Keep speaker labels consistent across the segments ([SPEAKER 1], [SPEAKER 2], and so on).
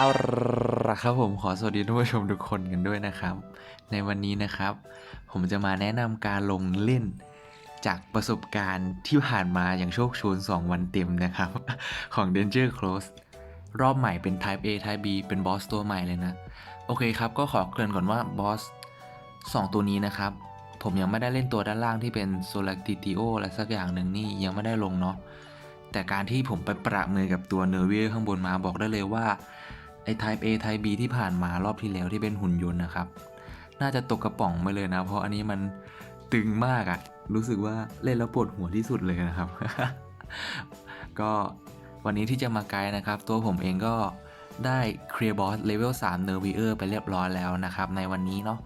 [SPEAKER 1] เอาละครับผมขอสวัสดีท่านผู้ชมทุกคนกันด้วยนะครับ ในวันนี้นะครับ ผมจะมาแนะนำการลงเล่นจากประสบการณ์ที่ผ่านมาอย่างโชคโชน2 วันเต็มนะครับ ของ Danger Close รอบใหม่เป็น Type A Type B เป็นบอสตัวใหม่เลยนะ โอเคครับ ก็ขอเกริ่นก่อนว่าบอส2 ตัวนี้นะครับ ผมยังไม่ได้เล่นตัวด้านล่างที่เป็น s o l a c t i t i o อะไรสักอย่างหนึ่งนี่ยังไม่ได้ลงเนาะแต่การที่ผมไปประมือกับตัวเนอร์เวข้างบนมาบอกได้เลยว่า ไอ้ Type A Type B ที่ผ่านมารอบที่แล้วที่เป็นหุ่นยนต์นะครับ น่าจะตกกระป๋องไปเลยนะ เพราะอันนี้มันตึงมากอะรู้สึกว่าเล่นแล้วปวดหัวที่สุดเลยนะครับ ก็วันนี้ที่จะมาไกด์นะครับ ตัวผมเองก็ได้เคลียร์บอสเลเวล3 n e r v i e r ไปเรียบร้อยแล้วนะครับ ในวันนี้เนาะ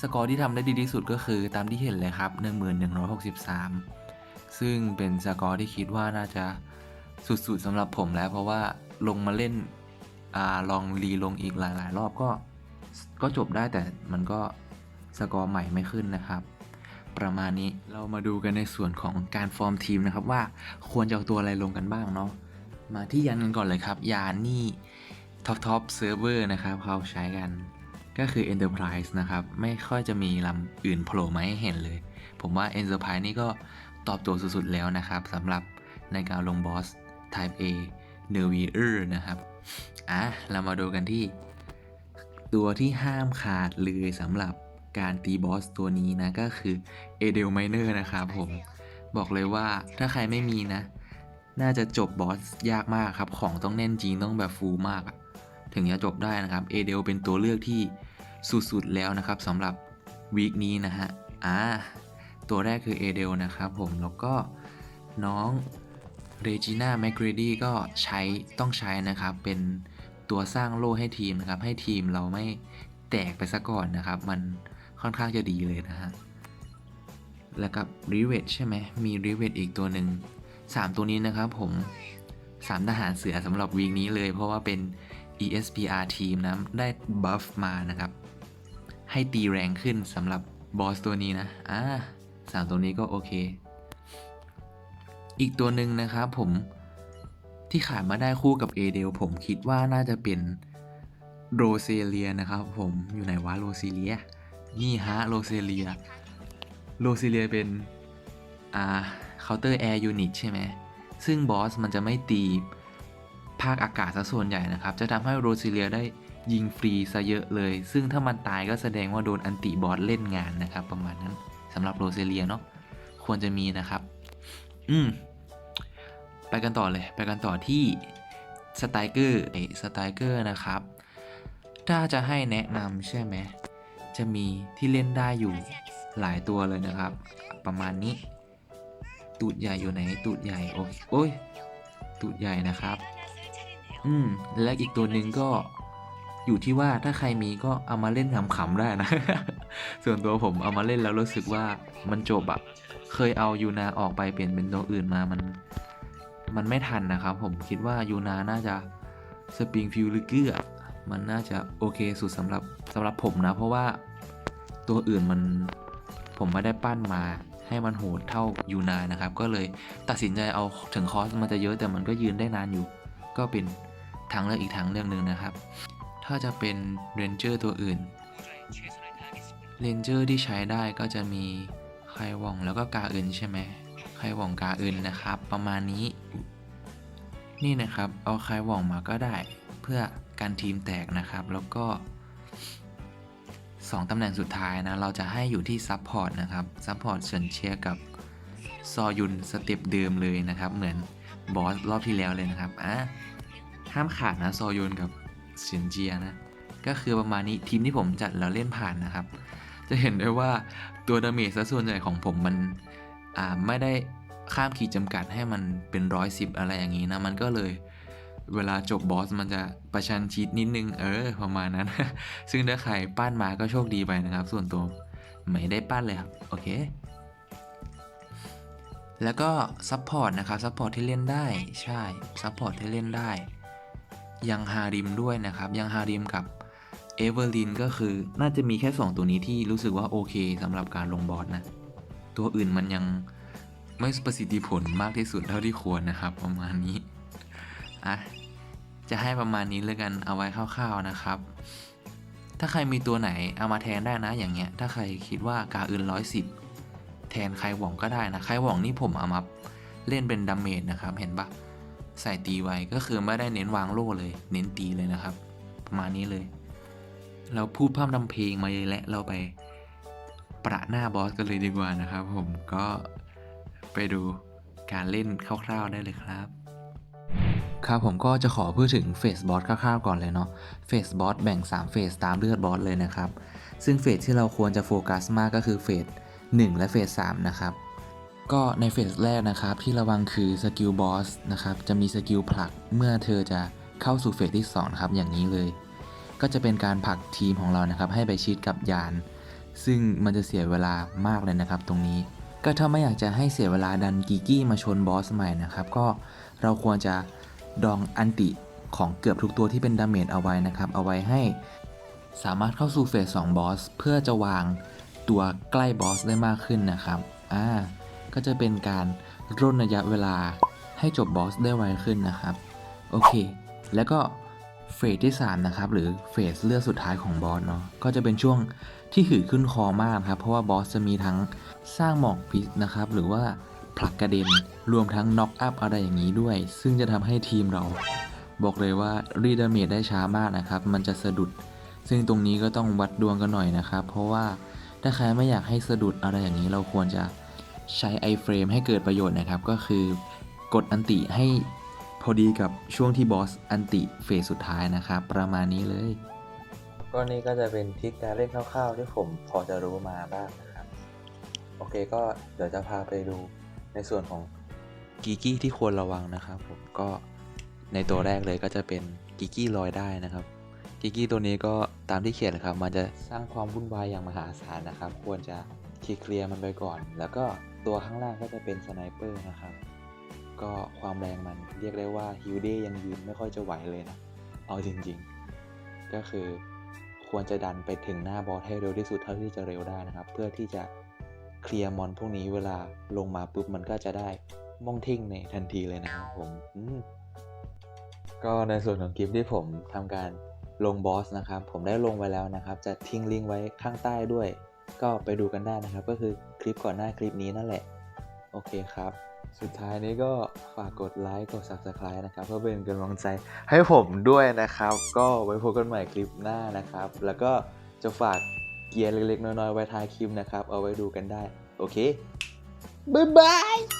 [SPEAKER 1] สกอร์ที่ทำได้ดีที่สุดก็คือตามที่เห็นเลยครับ 1163 ซึ่งเป็นสกอร์ที่คิดว่าน่าจะสุดๆสำหรับผมแล้วเพราะว่าลงมาเล่น อลองรีลงอีกหลาย ๆ รอบก็ก็จบได้แต่มันก็สกอร์ใหม่ไม่ขึ้นนะครับ ประมาณนี้เรามาดูกันในส่วนของการฟอร์มทีมนะครับว่าควรจะเอาตัวอะไรลงกันบ้างเนาะมาที่ยันกันก่อนเลยครับ ยานนี่ท็อปท็อปเซิร์ฟเวอร์นะครับเขาใช้กันก็คือ Enterprise นะครับ ไม่ค่อยจะมีลำอื่นโผล่มาให้เห็นเลย ผมว่า Enterprise นี่ก็ตอบโจทย์สุดๆแล้วนะครับสำหรับในการลงบอส Type A n e r v i e r นะครับ อะเรามาดูกันที่ ตัวที่ห้ามขาดเลยสำหรับการตีบอสตัวนี้นะ ก็คือเอเดลไมเนอร์นะครับผม บอกเลยว่าถ้าใครไม่มีนะ น่าจะจบบอสยากมากครับ ของต้องแน่นจริงต้องแบบฟูลมากถึงจะจบได้นะครับเอเดลเป็นตัวเลือกที่สุดๆแล้วนะครับสำหรับวีคนี้นะฮะอ่าตัวแรกคือเอเดลนะครับผมแล้วก็น้อง เรจิน่าแมกเรดีก็ใช้ต้องใช้นะครับ เป็นตัวสร้างโล่ให้ทีมนะครับ ให้ทีมเราไม่แตกไปซะก่อนนะครับ มันค่อนข้างจะดีเลยนะฮะแล้วกับริเวตใช่ไหมมีริเวตอีกตัวหนึ่ง3 ตัวนี้นะครับผม3ทหารเสือสำหรับวีคนี้เลย เพราะว่าเป็น ESPR ทีมนะได้บัฟมานะครับ ให้ตีแรงขึ้นสำหรับบอสตัวนี้นะอ่าสามตัวนี้ก็โอเค อีกตัวหนึ่งนะครับผมที่ขายมาได้คู่กับเอเดลผมคิดว่าน่าจะเป็นโรเซเลียนะครับผมอยู่ไหนวะโรเซเลียนี่ฮะโรเซเลียโรเซเลียเป็นอ่าเคาน์เตอร์แอร์ยูนิตใช่ไหมซึ่งบอสมันจะไม่ตีภาคอากาศซะส่วนใหญ่นะครับ จะทำให้โรเซเลียได้ยิงฟรีซะเยอะเลย ซึ่งถ้ามันตายก็แสดงว่าโดนอันติบอสเล่นงานนะครับ ประมาณนั้นสำหรับโรเซเลียเนาะควรจะมีนะครับ อืม ไปกันต่อเลย ไปกันต่อที่สไตเกอร์ไอสไตเกอร์นะครับ ถ้าจะให้แนะนำใช่ไหม จะมีที่เล่นได้อยู่หลายตัวเลยนะครับ ประมาณนี้ ตูดใหญ่อยู่ไหน ตูดใหญ่โอ้ยโอ้ยตูดใหญ่นะครับ อืม และอีกตัวหนึ่งก็อยู่ที่ว่าถ้าใครมีก็เอามาเล่นขำๆได้นะ ส่วนตัวผมเอามาเล่นแล้วรู้สึกว่ามันจบอะเคยเอายูนาออกไปเปลี่ยนเป็นตัวอื่นมามัน มันไม่ทันนะครับ ผมคิดว่ายูนาน่าจะสปริงฟิวลหรือเกือมันน่าจะโอเคสุดสำหรับสำหรับผมนะ เพราะว่าตัวอื่นมันผมไม่ได้ปั้นมาให้มันโหดเท่ายูนานะครับ ก็เลยตัดสินใจเอาถึงคอสมันจะเยอะแต่มันก็ยืนได้นานอยู่ ก็เป็นทางเลือกอีกทางเลือกหนึ่งนะครับ ถ้าจะเป็นเรนเจอร์ตัวอื่นเรนเจอร์ที่ใช้ได้ก็จะมีไควองแล้วก็กาอื่นใช่ไหม ไคว่องกาอื่นนะครับ ประมาณนี้ นี่นะครับ เอาไคว่องมาก็ได้ เพื่อการทีมแตกนะครับ แล้วก็ 2ตำแหน่งสุดท้ายนะ เราจะให้อยู่ที่ซับพอร์ตนะครับ ซับพอร์ตเฉินเชียกับซอยุนสเต็ปเดิมเลยนะครับ เหมือนบอสรอบที่แล้วเลยนะครับอะห้ามขาดนะซอยุนกับเฉินเจียนะ ก็คือประมาณนี้ทีมที่ผมจัดแล้วเล่นผ่านนะครับ จะเห็นได้ว่าตัวดาเมจซะส่วนใหญ่ของผมมันไม่ได้ ข้ามขีดจำกัดให้มันเป็นร้อยสิบอะไรอย่างนี้นะ มันก็เลยเวลาจบบอสมันจะประชันชีตนิดนึง เออ ประมาณนั้น ซึ่งถ้าใครปั้นมาก็โชคดีไปนะครับ ส่วนตัวไม่ได้ปั้นเลยครับ โอเค แล้วก็ซัพพอร์ตนะครับซัพพอร์ตที่เล่นได้ ใช่ซัพพอร์ตที่เล่นได้ ยังฮาริมด้วยนะครับ ยังฮาริมกับเอเวอร์ลินก็คือน่าจะมีแค่ 2 ตัวนี้ที่รู้สึกว่าโอเคสำหรับการลงบอสนะ ตัวอื่นมันยัง ไม่ประสิทธิผลมากที่สุดเท่าที่ควรนะครับ ประมาณนี้อะจะให้ประมาณนี้เลยกันเอาไว้คร่าวๆนะครับ ถ้าใครมีตัวไหนเอามาแทนได้นะอย่างเงี้ย ถ้าใครคิดว่ากาอื่นร้อยสิบแทนใครหว่องก็ได้นะใครหว่องนี่ผมเอามาเล่นเป็นดาเมจนะครับ เห็นปะใส่ตีไว้ก็คือไม่ได้เน้นวางโล่เลย เน้นตีเลยนะครับ ประมาณนี้เลย เราพูดพร่ำทำเพลงมาเลยและเราไปประหน้าบอสกันเลยดีกว่านะครับ ผมก็ ไปดูการเล่นคร่าวๆได้เลยครับ ครับผมก็จะขอพูดถึงเฟสบอสคร่าวๆก่อนเลยเนาะเฟสบอสแบ่ง 3 เฟสตามเลือดบอสเลยนะครับ ซึ่งเฟสที่เราควรจะโฟกัสมากก็คือเฟส1 และเฟส3นะครับก็ในเฟสแรกนะครับที่ระวังคือสกิลบอสนะครับจะมีสกิลผลักเมื่อเธอจะเข้าสู่เฟสที่2ครับอย่างนี้เลย ก็จะเป็นการผลักทีมของเรานะครับให้ไปชิดกับยาน ซึ่งมันจะเสียเวลามากเลยนะครับตรงนี้ ก็ถ้าไม่อยากจะให้เสียเวลาดันกิกกี้มาชนบอสใหม่นะครับ ก็เราควรจะดองอันติของเกือบทุกตัวที่เป็นดาเมจเอาไว้นะครับ เอาไว้ให้สามารถเข้าสู่เฟส2บอสเพื่อจะวางตัวใกล้บอสได้มากขึ้นนะครับอ่าก็จะเป็นการร่นระยะเวลาให้จบบอสได้ไวขึ้นนะครับ โอเค แล้วก็ เฟสที่ 3 นะครับ หรือเฟสเลือดสุดท้ายของบอสเนาะก็จะเป็นช่วงที่หืดขึ้นคอมากครับ เพราะว่าบอสจะมีทั้งสร้างหมอกพิษนะครับ หรือว่าผลักกระเด็นรวมทั้งน็อกอัพอะไรอย่างนี้ด้วย ซึ่งจะทำให้ทีมเรา บอกเลยว่ารีดาเมจได้ช้ามากนะครับ มันจะสะดุด ซึ่งตรงนี้ก็ต้องวัดดวงกันหน่อยนะครับ เพราะว่าถ้าใครไม่อยากให้สะดุดอะไรอย่างนี้เราควรจะใช้ iFrame ให้เกิดประโยชน์นะครับ ก็คือกดอันติให้ พอดีกับช่วงที่บอสอันติเฟสสุดท้ายนะครับ ประมาณนี้เลย ก็นี่ก็จะเป็นทริคการเล่นคร่าวๆที่ผมพอจะรู้มาบ้างนะครับ โอเคก็เดี๋ยวจะพาไปดูในส่วนของกีกี้ที่ควรระวังนะครับ ผมก็ในตัวแรกเลยก็จะเป็นกีกี้ลอยได้นะครับกิกกี้ตัวนี้ก็ตามที่เขียนเลยครับ มันจะสร้างความวุ่นวายอย่างมหาศาลนะครับ ควรจะเคลียร์มันไปก่อน แล้วก็ตัวข้างล่างก็จะเป็นสไนเปอร์นะครับ ก็ความแรงมันเรียกได้ว่าฮิวเดยังยืนไม่ค่อยจะไหวเลยนะ เอาจริงๆ ก็คือควรจะดันไปถึงหน้าบอสให้เร็วที่สุดเท่าที่จะเร็วได้นะครับ เพื่อที่จะเคลียร์มอนพวกนี้เวลาลงมาปุ๊บมันก็จะได้ม่องทิ้งในทันทีเลยนะครับผมอืมก็ในส่วนของคลิปที่ผมทำการลงบอสนะครับ ผมได้ลงไว้แล้วนะครับ จะทิ้งลิงก์ไว้ข้างใต้ด้วย ก็ไปดูกันได้นะครับ ก็คือคลิปก่อนหน้าคลิปนี้นั่นแหละ โอเคครับ สุดท้ายนี้ก็ฝากกดไลค์กด Subscribe นะครับ เพื่อเป็นกำลังใจให้ผมด้วยนะครับ ก็ไว้พบกันใหม่คลิปหน้านะครับ แล้วก็จะฝากเกียร์เล็กๆ น้อยๆ ไว้ท้ายคลิปนะครับ เอาไว้ดูกันได้ โอเค บ๊ายบาย